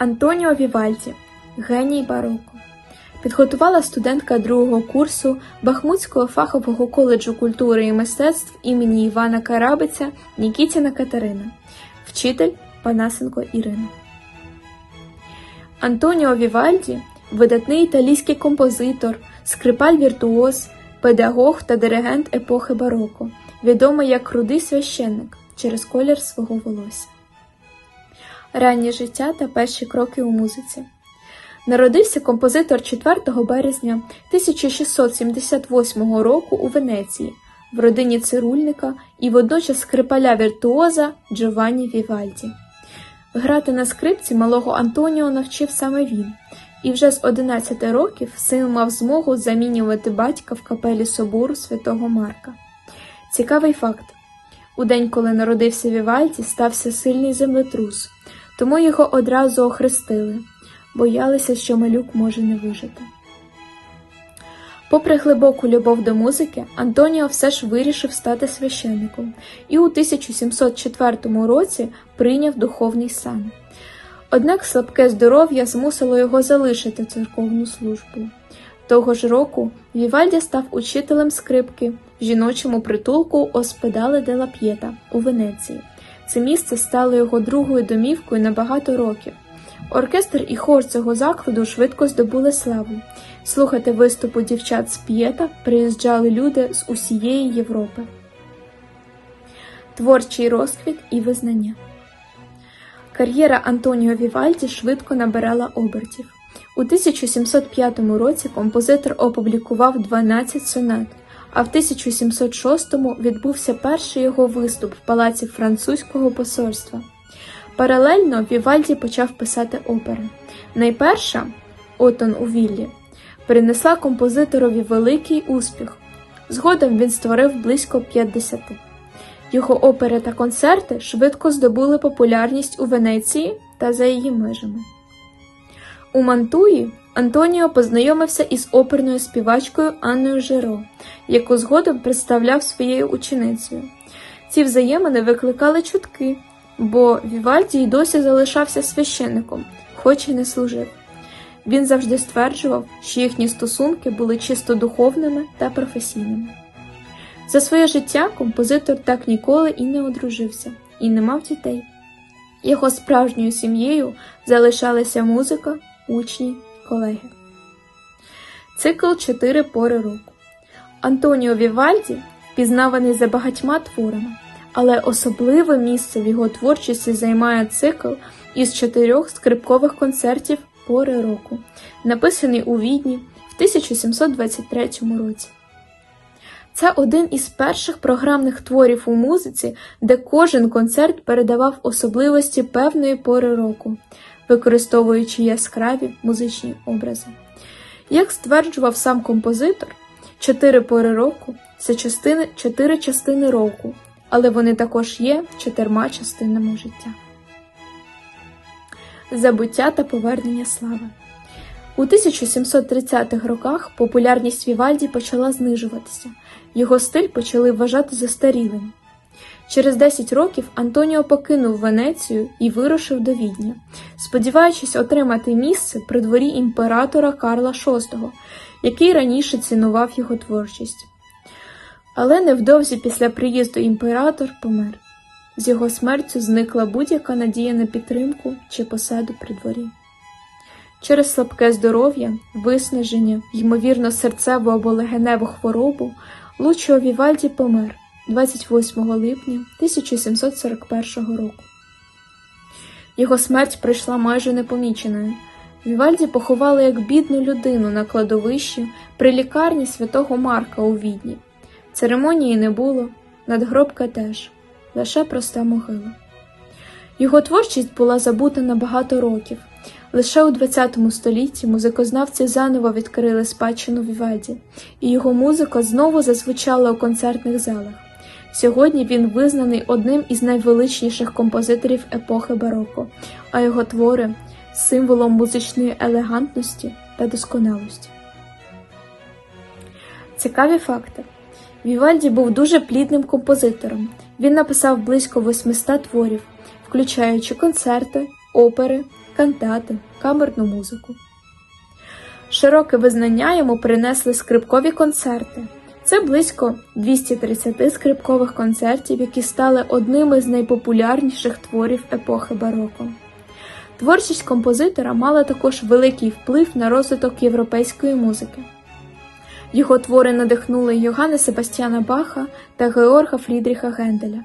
Антоніо Вівальді, геній бароко. Підготувала студентка другого курсу Бахмутського фахового коледжу культури і мистецтв імені Івана Карабиця Нікітіна Катерина, вчитель Панасенко Ірина. Антоніо Вівальді видатний італійський композитор, скрипаль-віртуоз, педагог та диригент епохи бароко, відомий як рудий священник через колір свого волосся. Раннє життя та перші кроки у музиці. Народився композитор 4 березня 1678 року у Венеції в родині цирульника і водночас скрипаля віртуоза Джованні Вівальді. Грати на скрипці малого Антоніо навчив саме він, і вже з 11 років син мав змогу замінювати батька в капелі собору святого Марка. Цікавий факт: у день, коли народився Вівальді, стався сильний землетрус, тому його одразу охрестили, боялися, що малюк може не вижити. Попри глибоку любов до музики, Антоніо все ж вирішив стати священником і у 1704 році прийняв духовний сан. Однак слабке здоров'я змусило його залишити церковну службу. Того ж року Вівальді став учителем скрипки в жіночому притулку Оспедале де ла П'єта у Венеції. Це місце стало його другою домівкою на багато років. Оркестр і хор цього закладу швидко здобули славу. Слухати виступу дівчат з п'єта приїжджали люди з усієї Європи. Творчий розквіт і визнання. Кар'єра Антоніо Вівальді швидко набирала обертів. У 1705 році композитор опублікував 12 сонат, а в 1706-му відбувся перший його виступ в палаці французького посольства. Паралельно Вівальді почав писати опери. Найперша Отон у Віллі принесла композиторові великий успіх. Згодом він створив близько 50. Його опери та концерти швидко здобули популярність у Венеції та за її межами. У Мантуї Антоніо познайомився із оперною співачкою Анною Жиро, яку згодом представляв своєю ученицею. Ці взаємини викликали чутки, бо Вівальді й досі залишався священником, хоч і не служив. Він завжди стверджував, що їхні стосунки були чисто духовними та професійними. За своє життя композитор так ніколи і не одружився, і не мав дітей. Його справжньою сім'єю залишалися музика, учні, колеги. Цикл Чотири пори року. Антоніо Вівальді впізнаваний за багатьма творами, але особливе місце в його творчості займає цикл із чотирьох скрипкових концертів пори року, написаний у Відні в 1723 році. Це один із перших програмних творів у музиці, де кожен концерт передавав особливості певної пори року, використовуючи яскраві музичні образи. Як стверджував сам композитор, чотири пори року це частини, чотири частини року, але вони також є чотирма частинами життя. Забуття та повернення слави. У 1730-х роках популярність Вівальді почала знижуватися, його стиль почали вважати застарілим. Через 10 років Антоніо покинув Венецію і вирушив до Відня, сподіваючись отримати місце при дворі імператора Карла VI, який раніше цінував його творчість. Але невдовзі після приїзду імператор помер. З його смертю зникла будь-яка надія на підтримку чи посаду при дворі. Через слабке здоров'я, виснаження, ймовірно, серцеву або легеневу хворобу Лучіо Вівальді помер 28 липня 1741 року. Його смерть прийшла майже непоміченою. Вівальді поховали як бідну людину на кладовищі при лікарні святого Марка у Відні. Церемонії не було, надгробка теж, лише проста могила. Його творчість була забута на багато років. Лише у ХХ столітті музикознавці заново відкрили спадщину Вівальді, і його музика знову зазвучала у концертних залах. Сьогодні він визнаний одним із найвеличніших композиторів епохи бароко, а його твори символом музичної елегантності та досконалості. Цікаві факти. Вівальді був дуже плідним композитором. Він написав близько 800 творів, включаючи концерти, опери, кантати, камерну музику. Широке визнання йому принесли скрипкові концерти. Це близько 230 скрипкових концертів, які стали одними з найпопулярніших творів епохи бароко. Творчість композитора мала також великий вплив на розвиток європейської музики. Його твори надихнули Йоганна Себастьяна Баха та Георга Фрідріха Генделя.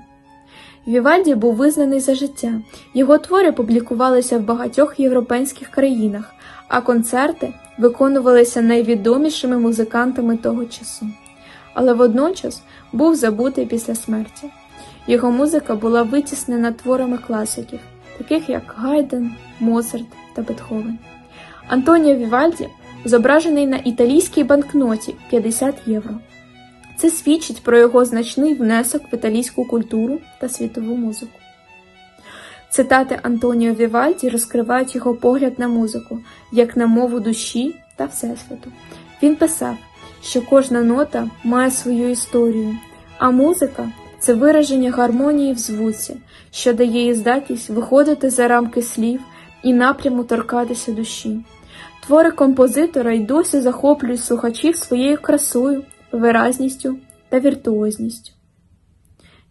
Вівальді був визнаний за життя. Його твори публікувалися в багатьох європейських країнах, а концерти виконувалися найвідомішими музикантами того часу. Але водночас був забутий після смерті. Його музика була витіснена творами класиків, таких як Гайден, Моцарт та Бетховен. Антоніо Вівальді зображений на італійській банкноті 50 євро. Це свідчить про його значний внесок в італійську культуру та світову музику. Цитати Антоніо Вівальді розкривають його погляд на музику, як на мову душі та Всесвіту. Він писав, що кожна нота має свою історію, а музика це вираження гармонії в звуці, що дає їй здатність виходити за рамки слів і напряму торкатися душі. Твори композитора й досі захоплюють слухачів своєю красою, виразністю та віртуозністю.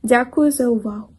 Дякую за увагу!